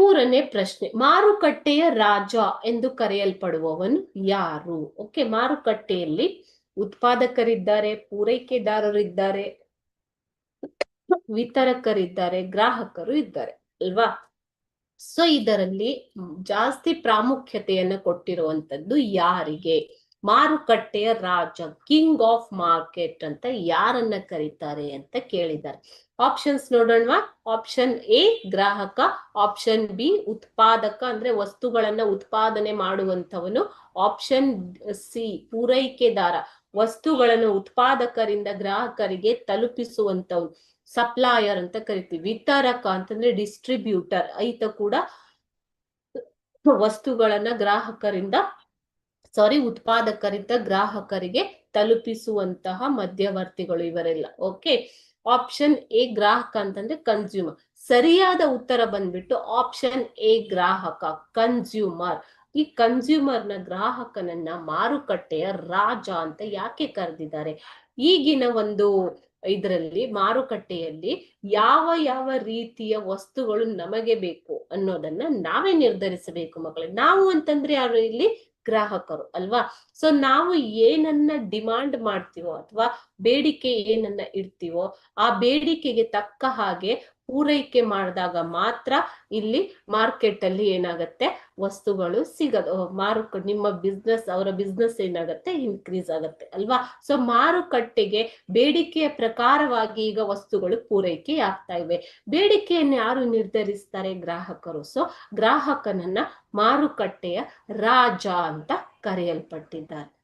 ಮೂರನೇ ಪ್ರಶ್ನೆ, ಮಾರುಕಟ್ಟೆಯ ರಾಜ ಎಂದು ಕರೆಯಲ್ಪಡುವವನು ಯಾರು? ಓಕೆ ಮಾರುಕಟ್ಟೆಯಲ್ಲಿ ಉತ್ಪಾದಕರಿದ್ದಾರೆ, ಪೂರೈಕೆದಾರರಿದ್ದಾರೆ, ವಿತರಕರಿದ್ದಾರೆ, ಗ್ರಾಹಕರು ಇದ್ದಾರೆ, ಅಲ್ವಾ? ಸೊ ಇದರಲ್ಲಿ ಜಾಸ್ತಿ ಪ್ರಾಮುಖ್ಯತೆಯನ್ನ ಕೊಟ್ಟಿರುವಂತದ್ದು ಯಾರಿಗೆ? ಮಾರುಕಟ್ಟೆಯ ರಾಜ ಕಿಂಗ್ ಆಫ್ ಮಾರ್ಕೆಟ್ ಅಂತ ಯಾರನ್ನ ಕರೀತಾರೆ ಅಂತ ಕೇಳಿದ್ದಾರೆ. ಆಪ್ಷನ್ಸ್ ನೋಡೋಣವಾ? ಆಪ್ಷನ್ ಎ ಗ್ರಾಹಕ. ಆಪ್ಷನ್ ಬಿ ಉತ್ಪಾದಕ. ಅಂದ್ರೆ ವಸ್ತುಗಳನ್ನ ಉತ್ಪಾದನೆ ಮಾಡುವಂತವನು ಆಪ್ಷನ್ ಸಿ ಪೂರೈಕೆದಾರ. ವಸ್ತುಗಳನ್ನು ಉತ್ಪಾದಕರಿಂದ ಗ್ರಾಹಕರಿಗೆ ತಲುಪಿಸುವಂತವನು ಸಪ್ಲಾಯರ್ ಅಂತ ಕರಿತೀವಿ. ವಿತರಕ ಅಂತಂದ್ರೆ ಡಿಸ್ಟ್ರಿಬ್ಯೂಟರ್ ಐತ ಕೂಡ ವಸ್ತುಗಳನ್ನ ಗ್ರಾಹಕರಿಂದ ಸಾರಿ ಉತ್ಪಾದಕರಿಂದ ಗ್ರಾಹಕರಿಗೆ ತಲುಪಿಸುವಂತಹ ಮಧ್ಯವರ್ತಿಗಳು ಇವರೆಲ್ಲ. ಓಕೆ ಆಪ್ಷನ್ ಎ ಗ್ರಾಹಕ ಅಂತಂದ್ರೆ ಕನ್ಸ್ಯೂಮರ್ ಸರಿಯಾದ ಉತ್ತರ ಬಂದ್ಬಿಟ್ಟು ಆಪ್ಷನ್ ಎ ಗ್ರಾಹಕ ಕನ್ಸ್ಯೂಮರ್ ಈ ಕನ್ಸ್ಯೂಮರ್ನ ಗ್ರಾಹಕನನ್ನ ಮಾರುಕಟ್ಟೆಯ ರಾಜ ಅಂತ ಯಾಕೆ ಕರೆದಿದ್ದಾರೆ? ಈಗಿನ ಒಂದು ಇದರಲ್ಲಿ, ಮಾರುಕಟ್ಟೆಯಲ್ಲಿ ಯಾವ ಯಾವ ರೀತಿಯ ವಸ್ತುಗಳು ನಮಗೆ ಬೇಕು ಅನ್ನೋದನ್ನ ನಾವೇ ನಿರ್ಧರಿಸಬೇಕು ಮಕ್ಕಳೇ. ನಾವು ಅಂತಂದ್ರೆ ಯಾರು ಇಲ್ಲಿ? ಗ್ರಾಹಕರು, ಅಲ್ವಾ? ಸೊ ನಾವು ಏನನ್ನ ಡಿಮಾಂಡ್ ಮಾಡ್ತೀವೋ ಅಥವಾ ಬೇಡಿಕೆ ಏನನ್ನ ಇಡ್ತೀವೋ, ಆ ಬೇಡಿಕೆಗೆ ತಕ್ಕ ಹಾಗೆ ಪೂರೈಕೆ ಮಾಡಿದಾಗ ಮಾತ್ರ ಇಲ್ಲಿ ಮಾರ್ಕೆಟ್ ಅಲ್ಲಿ ಏನಾಗತ್ತೆ? ವಸ್ತುಗಳು ಸಿಗೋದು ಮಾರುಕ, ನಿಮ್ಮ ಬಿಸ್ನೆಸ್ ಅವರ ಬಿಸ್ನೆಸ್ ಏನಾಗುತ್ತೆ? ಇನ್ಕ್ರೀಸ್ ಆಗತ್ತೆ, ಅಲ್ವಾ? ಸೊ ಮಾರುಕಟ್ಟೆಗೆ ಬೇಡಿಕೆಯ ಪ್ರಕಾರವಾಗಿ ಈಗ ವಸ್ತುಗಳು ಪೂರೈಕೆ ಆಗ್ತಾ ಇವೆ. ಬೇಡಿಕೆಯನ್ನು ಯಾರು ನಿರ್ಧರಿಸ್ತಾರೆ ಗ್ರಾಹಕರು? ಸೊ ಗ್ರಾಹಕನನ್ನ ಮಾರುಕಟ್ಟೆಯ ರಾಜ ಅಂತ ಕರೆಯಲ್ಪಟ್ಟಿದ್ದಾರೆ.